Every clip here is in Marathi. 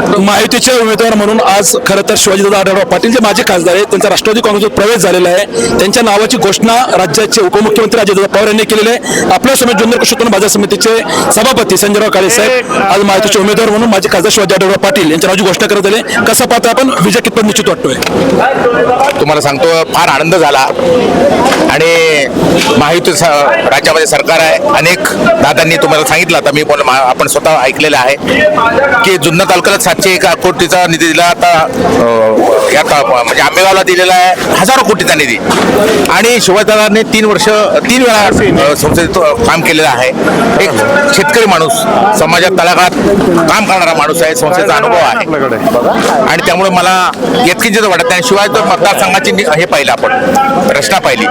महायुतीचे उमेदवार म्हणून आज खरं तर शिवाजीदादा आढळराव पाटील जे माजी खासदार आहेत त्यांचा राष्ट्रवादी काँग्रेसवर प्रवेश झालेला आहे. त्यांच्या नावाची घोषणा राज्याचे उपमुख्यमंत्री अजितदादा पवार यांनी केलेली आहे. आपल्या समेत जुन्नर कृषी उत्पन्न बाजार समितीचे सभापती संजयराव काळे साहेब आज महायुतीचे उमेदवार म्हणून माजी खासदार शिवाजी आढळराव पाटील यांच्या नावाची घोषणा करत आले. कसं पाहता आपण? विजय कितपत निश्चित वाटतोय? तुम्हाला सांगतो फार आनंद झाला. आणि महायुती राज्यामध्ये सरकार आहे. अनेक दादांनी तुम्हाला सांगितलं आता मी आपण स्वतः ऐकलेलं आहे की जुन्नर तालुक्याला सातशे एक कोटीचा निधी दिला. आता आता या म्हणजे आंबेगावला दिलेला आहे हजारो कोटीचा निधी. आणि शिवाजीदादांनी तीन वर्ष तीन वेळा संसदेत काम केलेलं आहे. एक शेतकरी माणूस समाजात तळागाळात काम करणारा माणूस आहे. संस्थेचा अनुभव आहे. आणि त्यामुळे मला येतकिंचित वाटत नाही. शिवाय तर मतदारसंघाची नि- हे पाहिलं आपण रचना पाहिली.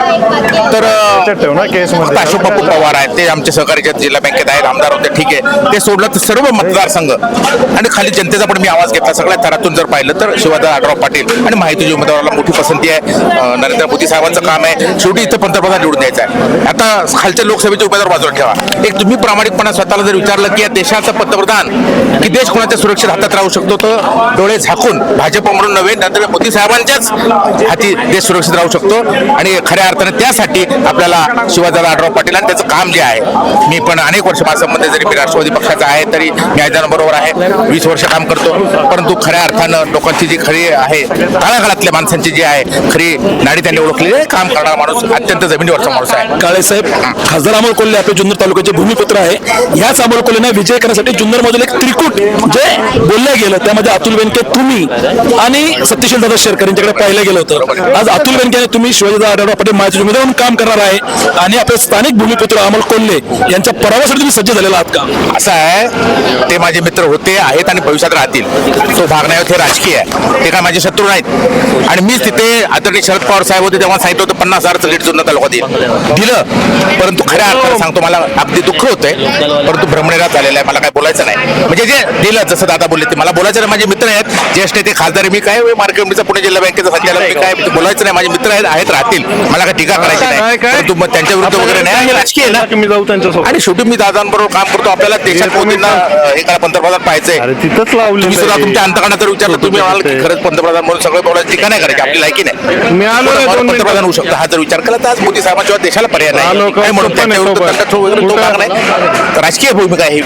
तर ठेव ना केस अशोक बापू पवार आहेत ते आमचे सहकारी जिल्हा बँकेत आहेत आमदार होते ठीक आहे. ते सोडलं तर सर्व मतदारसंघ. आणि खाली जनतेचा पण मी आवाज घेतला सगळ्या थरातून जर पाहिलं तर शिवाजी आढराव पाटील आणि माहितीच्या उमेदवाराला मोठी पसंती आहे. नरेंद्र मोदी साहेबांचं काम आहे. शेवटी इथं पंतप्रधान निवडून द्यायचं आहे. आता खालच्या लोकसभेचे उमेदवार बाजूला ठेवा. एक तुम्ही प्रामाणिकपणा स्वतःला जर विचारलं की या देशाचा पंतप्रधान की देश कोणाच्या सुरक्षित हातात राहू शकतो तर डोळे झाकून भाजप म्हणून नव्हे नरेंद्र मोदी साहेबांच्याच हाती देश सुरक्षित राहू शकतो. आणि खऱ्या अर्थाने त्यासाठी आपल्याला शिवाजीराव आढराव पाटील आणि त्याचं काम जे आहे मी पण अनेक वर्ष माझ्यामध्ये जरी मी राष्ट्रवादी पक्षाचा आहे तरी मी आहे. वीस वर्ष काम करतो. परंतु खऱ्या अर्थानं लोकांची जी खरी आहे तळागाळातल्या माणसांची जी आहे खरी नाडी त्यांनी ओळखलेली आहे. काम करणारा माणूस अत्यंत जमिनीवरचा माणूस आहे. काळे साहेब खासदार अमोल कोल्हे आपले जुन्नर तालुक्याचे भूमिपुत्र आहे. ह्याच अमोल विजय करण्यासाठी जुन्नर मधील एक त्रिकूट जे बोललं गेलं त्यामध्ये अतुल बेनके तुम्ही आणि सत्यशील दादा शेरकर यांच्याकडे पाहिलं गेलं होतं. आज अतुल बेनके आणि तुम्ही शिवाजी आढळराव पाटील माझ्या उमेदवार म्हणून काम करणार आहे. आणि आपले स्थानिक भूमिपुत्र अमोल कोल्हे यांच्या पराभवासाठी तुम्ही सज्ज झालेला आहात का? असं आहे ते माझे मित्र होते आहेत आणि भविष्यात राहतील. तो भाग नाही हे राजकीय आहे. ते काय माझे शत्रू नाहीत. आणि मीच तिथे आदरणीय शरद पवार साहेब होते तेव्हा सांगितलं होतं पन्नास हजार लीड जुन्नर तालुका देईल दिलं. परंतु खऱ्या अर्थाने सांगतो मला अगदी दुःख होतंय. परंतु भ्रमणेरात झालेला आहे मला काय बोलायचं नाही. म्हणजे जे दिलं जसं दादा बोलले ते मला बोलायचं नाही. माझे मित्र आहेत ज्येष्ठ ते खासदार. मी काय मार्केट कमिटीचा पुणे जिल्हा बँकेचा संचालक मी काय बोलायचं नाही. माझे मित्र आहेत आहेत राहतील. मला काय टीका करायची काय- नाही. काय? परंतु मग त्यांच्या विरुद्ध वगैरे नाही हे राजकीय आहे ना? मी जाऊ त्यांच्यासोबत आणि शेवटी मी दादांबरोबर काम करतो. आपल्याला देशात मोदींना अं, हे करा पंतप्रधान पाहिजे अरे तिथंच लावलं सुद्धा तुमच्या अंतकाना जर विचारलं तुम्ही म्हणाल की खरंच पंतप्रधान म्हणून सगळं बोलायचं टीका नाही करायची. आपली लायकी नाही. मी आलो रे कोण दोन पंतप्रधान मिनिटं. होऊ शकतो हा जर विचार केला तर आज मोदी साहेबांशिवाय देशाला पर्याय नाही. म्हणून राजकीय भूमिका आहे?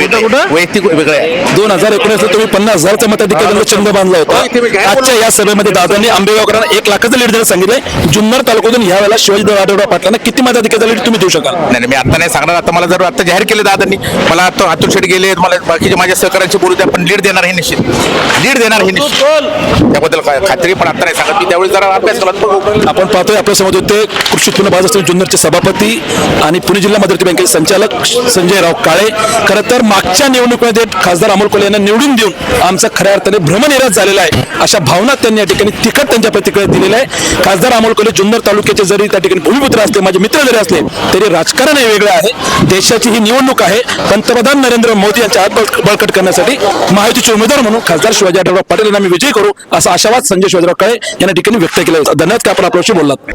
वैयक्तिक वेगळं आहे. दोन हजार एकोणीस तुम्ही पन्नास हजारचा मताधिक्याचा चंद बांधला होता. होय, ते मी काय आजच्या या सभेमध्ये दादांनी आंबेगावकरांना एक लाखाचं लीड द्यायला सांगितलंय. जुन्नर तालुक्यातून या वेळेला शिवाजी आढळराव पाटलांना किती मताधिक्याचा लीड तुम्ही देऊ शकाल? नाही नाही, मी आता नाही सांगणार. आता मला जर आता जाहीर केलं दादांनी मला आता शेट गेले मला बाकीचे माझ्या सहकार्यांशी बोलू द्या पण लीड देणार हे निश्चित. लीड देणार हे निश्चित. त्याबद्दल काय खात्री पण आता नाही सांगत मी. त्यावेळी जरा अभ्यास बघू. आपण पाहतोय आपल्यासमोर होते कृषी उत्पन्न बाजार समिती जुन्नरचे सभापती आणि पुणे जिल्हा मध्यवर्ती बँकेचे संचालक संजयराव काळे. खरं तर मागच्या निवडणुकीमध्ये खासदार अमोल कोल्हे यांना निवडून देऊन आमचा खऱ्या अर्थाने भ्रमनिराश झालेला आहे. अशा भावना त्यांनी या ठिकाणी तिखट त्यांच्या प्रतिक्रिया दिलेल्या आहे खासदार अमोल कोल्हे जुन्नर तालुक्याचे जरी त्या ठिकाणी भूमिपुत्र असले माझे मित्र जरी असले तरी राजकारण हे वेगळं आहे. देशाची ही निवडणूक आहे. पंतप्रधान नरेंद्र मोदी यांच्या हात बळ- बळकट करण्यासाठी महायुतीचे उमेदवार म्हणून खासदार शिवाजी आढळराव पाटील यांना आम्ही विजयी करू असा आशावाद संजय शिवाजीराव काळे यांना ठिकाणी व्यक्त केला धन्यवाद की आपण आपल्याशी बोललात.